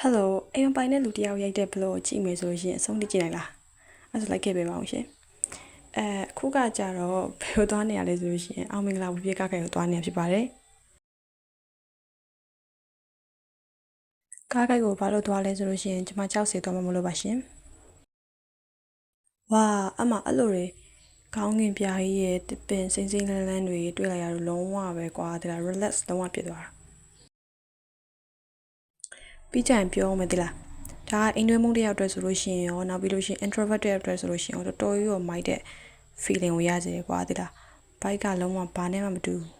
ဟယ်လိုအိမ်မပိုင်တဲ့လူတစ်ယောက်ရိုက်တဲ့ဘလော့ကိုကြည့်မယ်ဆိုလို့ရှိရင်အဆုံးထိကြည့်နိုင်လားအဲ့ဒါဆိုလိုက်ခဲ့ပေးပါအောင်ရှင်အဲအခုကကြတော့ဘယ်လိုသွားနေရလဲဆိုလို့ရှိရင်အောင်မင်္ဂလာဝပြည့်ကခိုင်ကိုသွားနေရဖြစ်ပါတယ်ကားကိုက်ကိုဘာလို့သွားလဲဆိုလို့ရှိရင်ကျွန်မကြောက်စီသွားမှာမလို့ပါရှင်ဝါအမအဲ့လိုတွေကောင်းကင်ပြားကြီးရဲ့တပင်စိမ့်စိမ့်လန်းလန်းတွေတွေ့လိုက်ရတော့လုံးဝပဲကွာဒီလား relax လုံးဝဖြစ်သွားတာ ပြီးကြရင်ပြောအောင်မယ်ဒီလားဒါကအိမ်တွင်းမုန်းတစ်ယောက်အတွက်ဆိုလို့ရှိရင်ရောနောက်ပြီးလို့ရှိရင် introvert တစ်ယောက်အတွက်ဆိုလို့ရှိရင်ရောတော်တော်ကြီးရောမိုက်တဲ့ feeling ကိုရစေတယ်ကွာဒီလားဘိုက်ကလုံးဝဘာနဲ့မှမတူဘူး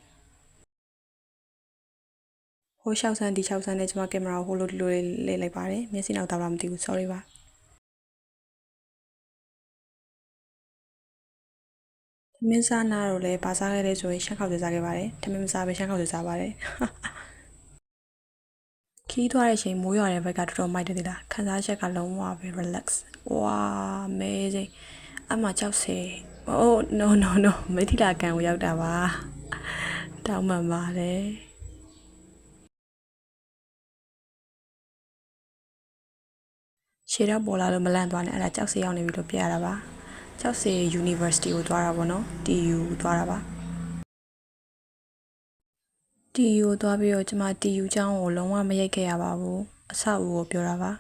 ဟိုလျှောက်ဆန်းဒီလျှောက်ဆန်းနဲ့ကျွန်မကင်မရာကိုဟိုလိုဒီလိုလေးလိမ့်လိုက်ပါတယ်မျက်စိနောက်တော့မသိဘူး sorry ပါသမင်းစားနာတော့လည်းဘာစားခဲ့လဲဆိုရင်ရှက်ခောက်စားခဲ့ပါတယ်သမင်းမစားပဲရှက်ခောက်စားပါတယ်ခီး သွားတဲ့အချိန်မိုးရွာတဲ့ဘက်ကတော်တော်မိုက်တယ်သလားခံစားချက်ကလုံးဝပဲ relax ဝါ amazing အမှကြောက်စေ oh no no no မိထီလာကန်ကိုရောက်တာပါတောင်းပန်ပါတယ်ရှေ့တော့ပေါ်လာလို့မလန့်သွားနဲ့အဲ့ဒါကြောက်စေရောက်နေပြီလို့ပြရတာပါကြောက်စေ University ကိုသွားတာပေါ့နော် TU ကိုသွားတာပါ TU ကိုသွားပြီးတော့ကျမ TU ကျောင်းကိုလုံးဝမရိုက်ခဲ့ရပါဘူးအဆောက်အဦကိုပြောတာပါ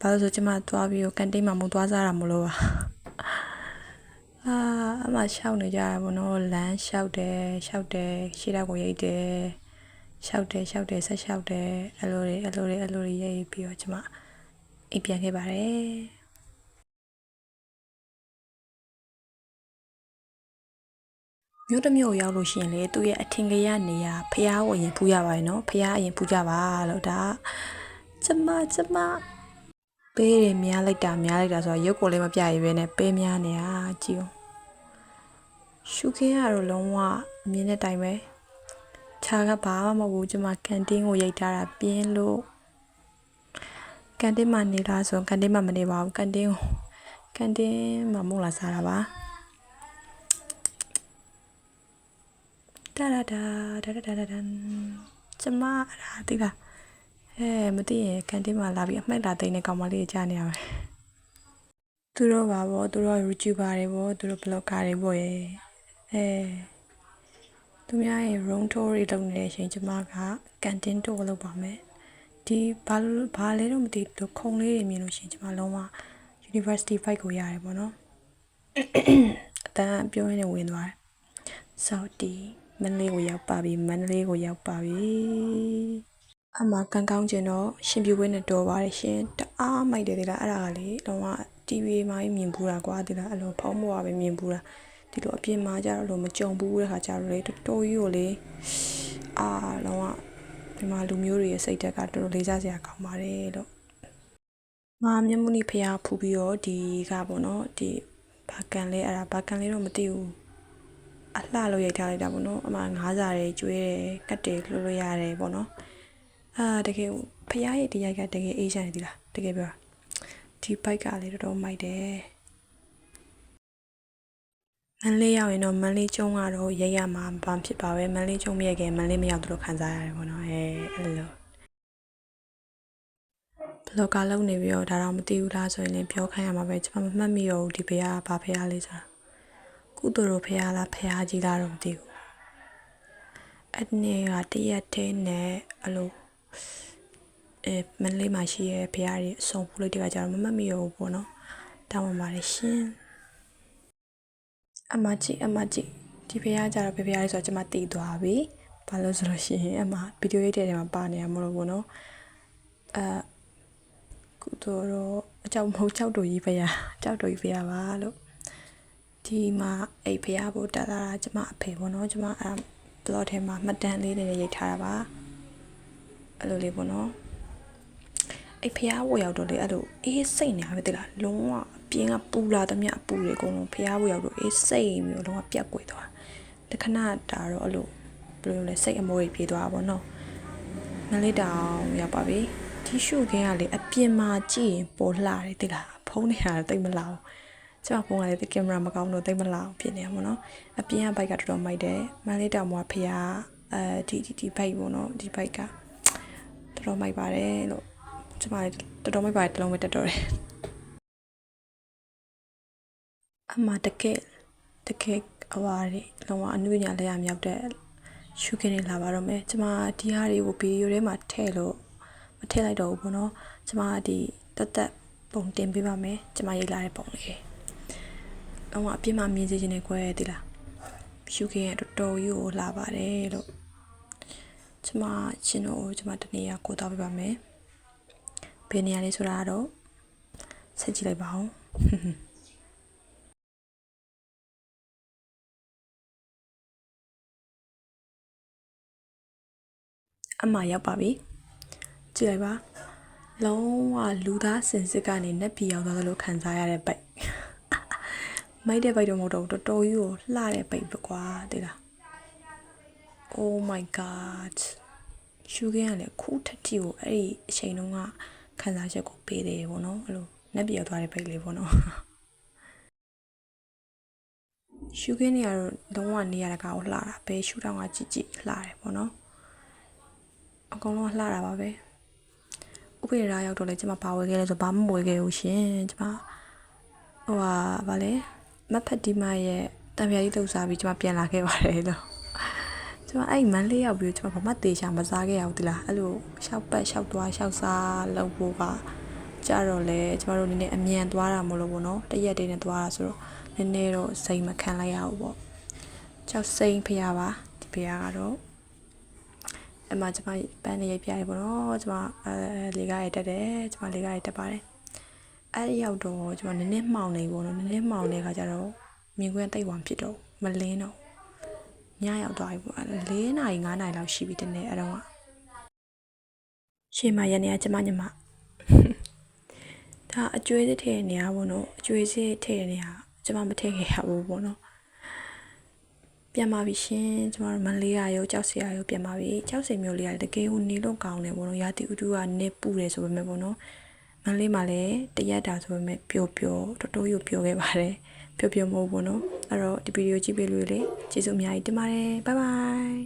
ဘာလို့ဆိုကျမသွားပြီးတော့ကန်တင်းမှာမသွားစားတာမလို့ပါအာအမရှောက်နေကြရပါတော့လမ်းလျှောက်တယ်လျှောက်တယ်ရှေ့တော့ကိုရိတ်တယ်လျှောက်တယ်လျှောက်တယ်ဆက်လျှောက်တယ်အဲ့လိုတွေအဲ့လိုတွေအဲ့လိုတွေရိတ်ပြီးတော့ကျမအိပ်ပြန်ခဲ့ပါတယ် မြို့တစ်မြို့ရောက်လို့ရှိရင်လေသူ့ရဲ့အထင်ကြီးရနေရဖះကိုအရင်ဖူးရပါရဲ့နော်ဖះအရင်ဖူးကြပါလို့ဒါကျမကျမပေးတယ်များလိုက်တာများလိုက်တာဆိုတော့ရုပ်ကိုလည်းမပြရပဲနဲ့ပေးများနေတာကြည့်အောင်ရှုခင်းရတော့လုံးဝအမြင်တဲ့တိုင်ပဲခြားကဘာမှမဟုတ်ဘူးကျမကန်တင်းကိုရိုက်ထားတာပြင်းလို့ကန်တင်းမှာနေလားဆိုကန်တင်းမှာမနေပါဘူးကန်တင်းကိုကန်တင်းမှာမဟုတ်လားစားတာပါ ဒါဒါဒါဒါဒါဒါဒါဒန်ကျမအဲ့ဒါသိလားအဲမသိရင်ကန်တင်းမှာလာပြီးအမှတ်လာသိနေတဲ့ကောင်မလေးကြားနေရမယ်သူတို့ပါဗောသူတို့ YouTuber တွေဗောသူတို့ Blogger တွေဗောရဲ့အဲသူများရဲ့ room tour တွေလုပ်နေတဲ့အချိန်ကျမကကန်တင်း tour လုပ်ပါမယ်ဒီဘာလို့ဘာလဲတော့မသိဘူးခုံလေးတွေမြင်လို့ရှိရင်ကျမလုံးဝ University fight ကိုရတယ်ဗောနော်အတန်းပြောရင်းနဲ့ဝင်သွားတယ်ဆောက်တီ မန္တလေးကိုရောက်ပါပြီမန္တလေးကိုရောက်ပါပြီအမကန်ကောင်းကျင်တော့ရှင်ပြူဝင်းနဲ့တော်ပါတယ်ရှင်တအားမိုက်တယ်ဒီလားအဲ့ဒါကလေတော့က TV မှာမြင်ဘူးတာကွာဒီလားအဲ့လိုဖုံးမော်ပဲမြင်ဘူးတာဒီလိုအပြင်မှာကြတော့လို့မကြုံဘူးတဲ့ခါကျတော့လေတော်တော်ကြီးကိုလေအာတော့ကဒီမှာလူမျိုးတွေရဲ့စိတ်ဓာတ်ကတော်တော်လေးစားစရာကောင်းပါတယ်လို့မမြတ်မုနိဖျားဖူးပြီးတော့ဒီကပေါ့နော်ဒီဘာကန်လဲအဲ့ဒါဘာကန်လဲတော့မသိဘူး အလှလို့ရိုက်ထားလိုက်တာပေါ့နော်အမှငါးစာတွေကျွေးတယ်ကတ်တယ်လှုပ်လို့ရတယ်ပေါ့နော်အာတကယ်ဖះရဲ့ဒီရိုက်ကတကယ်အေးချမ်းနေသလားတကယ်ပြောဒီဘိုက်ကလည်းတော်တော်မိုက်တယ်မန်လေးရောက်ရင်တော့မန်လေးကျုံကတော့ရိုက်ရမှာဘာဖြစ်ပါပဲမန်လေးကျုံမရခင်မန်လေးမရောက်တော့ခံစားရတယ်ပေါ့နော်အဲအဲ့လိုဘလော့ကာလုပ်နေပြီးတော့ဒါတော့မသိဘူးလားဆိုရင်လည်းပြောခိုင်းရမှာပဲကျွန်မမမှတ်မိတော့ဘူးဒီဖះကဘာဖះလေးဆိုတာ ကုသိုလ်တော်ဖះလားဖះကြီးလားတော့မသိဘူးအဲ့ဒီကတရက်သေးနဲ့အလိုအဲမန္တလေးမှာရှိရဲ့ဖះတွေအစုံဖူးလိုက်တဲ့ကကြတော့မမတ်မိရဘူးပေါ့နော်တောင်းပန်ပါတယ်ရှင်အမကြီးအမကြီးဒီဖះကြတော့ဖះလေးဆိုတော့ကျွန်မတည်သွားပြီဘာလို့ဆိုလို့ရှိရင်အမဗီဒီယိုရိုက်တဲ့နေရာမှာပါနေရမလို့ပေါ့နော်အဲကုသိုလ်တော်အကြောက်မဟုတ်ကြောက်တော်ကြီးဖះကြောက်တော်ကြီးဖះပါလို့ ဒီမှာအိတ်ဖျားဖို့တက်လာတာကျမအဖေပေါ့နော်ကျမအဲ blog ထဲမှာမှတ်တမ်းလေးတွေရိုက်ထားတာပါအဲ့လိုလေးပေါ့နော်အိတ်ဖျားဖို့ရောက်တော့လေအဲ့လိုအေးစိတ်နေရပဲတိလားလုံးဝအပြင်းကပူလာသမျှအပူတွေအကုန်လုံးဖျားဖို့ရောက်တော့အေးစိတ်မျိုးလုံးဝပြက်ကွယ်သွားတခဏတာတော့အဲ့လိုဘယ်လိုလဲစိတ်အမိုးတွေပြေးသွားတာပေါ့နော်မလေးတောင်ရောက်ပါပြီတီရှုခင်းကလေအပြင်မှာကြည့်ရင်ပေါ်လှတယ်တိလားဖုံးနေတာတိတ်မလာဘူး ကျွန်မဖုန်းကလည်းဒီကင်မရာမကောင်းလို့သိမလောက်ဖြစ်နေရပါတော့အပြင်ကဘိုက်ကတော်တော်မိုက်တယ်မန်လေးတောင်မှာဖះအဲဒီဒီဒီဘိုက်ပေါ့နော်ဒီဘိုက်ကတော်တော်မိုက်ပါတယ်လို့ကျမတော်တော်မိုက်ပါတယ်တစ်လုံးပဲတက်တော့တယ်အမတကယ်တကယ်အဝါတွေလုံးဝအနုညာလဲရမြောက်တဲ့ရှုခင်းနေလာပါတော့မယ်ကျမဒီဟာတွေကိုဗီဒီယိုထဲမှာထည့်လို့မထည့်လိုက်တော့ဘူးပေါ့နော်ကျမဒီတက်တက်ပုံတင်ပေးပါမယ်ကျမရေးလာတဲ့ပုံလေး လုံးဝအပြစ်မှမြင်စေချင်နေခွဲတိလားရှုခင်းရတော်တော်ကြီးကိုလာပါတယ်လို့ကျမရှင်တို့ကျမတနေ့ကကိုတော့ပြပါမယ်ဘယ်နေရာလေးဆိုတာတော့ဆက်ကြည့်လိုက်ပါဦးအမှရောက်ပါပြီကြည့်လိုက်ပါလုံးဝလူသားစင်စစ်ကနေနက်ပြည်ရောက်သွားသလိုခံစားရတဲ့ဘိုက် မိုက်တဲ့ဘိုက်တော့မဟုတ်တော့ဘူးတော်တော်ကြီးကိုလှတဲ့ဘိုက်ပဲကွာသိလား Oh my god ရှူခင်းကလည်းခုထက်တီကိုအဲ့ဒီအချိန်တုန်းကခံစားချက်ကိုပေးတယ်ပေါ့နော်အဲ့လိုနက်ပြည်ရောက်သွားတဲ့ဘိုက်လေးပေါ့နော်ရှူခင်းနေရတော့လုံးဝနေရတကာကိုလှတာဘယ်ရှူတောင်ကကြည့်ကြည့်လှတယ်ပေါ့နော်အကုန်လုံးလှတာပါပဲဥပေရာရောက်တော့လေကျမဘာဝယ်ခဲ့လဲဆိုဘာမှမဝယ်ခဲ့ဘူးရှင်ကျမဟိုဟာဗာလဲ မဖက်ဒီမရဲ့တံပြားကြီးလှုပ်ရှားပြီးကျမပြန်လာခဲ့ပါတယ်လို့ကျမအဲ့မန်းလေးရောက်ပြီးကျမဘာမှတေချာမစားခဲ့ရဘူးဒီလားအဲ့လိုရှောက်ပတ်ရှောက်သွားရှောက်စားလုပ်ဖို့ကကြတော့လေကျမတို့နည်းနည်းအမြန်သွားတာမလို့ပေါ့နော်တရက်တည်းနဲ့သွားတာဆိုတော့နည်းနည်းတော့စိတ်မခံလိုက်ရဘူးပေါ့ကြောက်စိမ့်ဖရပါဒီဖရကတော့အမကျွန်မပန်းနေရိုက်ပြရတယ်ပေါ့နော်ကျွန်မအဲလေကားရတက်တယ်ကျွန်မလေကားရတက်ပါတယ် အဲ့ဒီရောက်တော့ကျွန်မနည်းနည်းမှောင်နေပေါ့နော်နည်းနည်းမှောင်နေခါကျတော့မြင်ကွင်းတိတ်ဝမ်ဖြစ်တော့မလင်းတော့ညရောက်သွားပြီပေါ့၄နာရီ၅နာရီလောက်ရှိပြီတနေ့အဲ့တော့ကရှေ့မှာရနေရကျွန်မညမဒါအကျွေးစစ်ထည့်နေရပေါ့နော်အကျွေးစစ်ထည့်နေရကျွန်မမထည့်ခဲ့ရဘူးပေါ့နော်ပြန်ပါပြီရှင်ကျမတို့မန္တလေးရရောကြောက်စရာရောပြန်ပါပြီကြောက်စင်မျိုးလေးကတကယ်ကိုနေလို့ကောင်းတယ်ပေါ့နော်ရာတီဥတုကနေပူတယ်ဆိုပေမဲ့ပေါ့နော် မန္တလေးမှာလည်းတရက်တာဆိုပေမဲ့ပျော်ပျော်တော်တော်ကြီးပျော်ခဲ့ပါတယ်ပျော်ပျော်မဟုတ်ဘူးပေါ့နော်အဲ့တော့ဒီဗီဒီယိုကြည့်ပေးလို့လေကျေးဇူးအများကြီးတင်ပါတယ်ဘိုင်ဘိုင်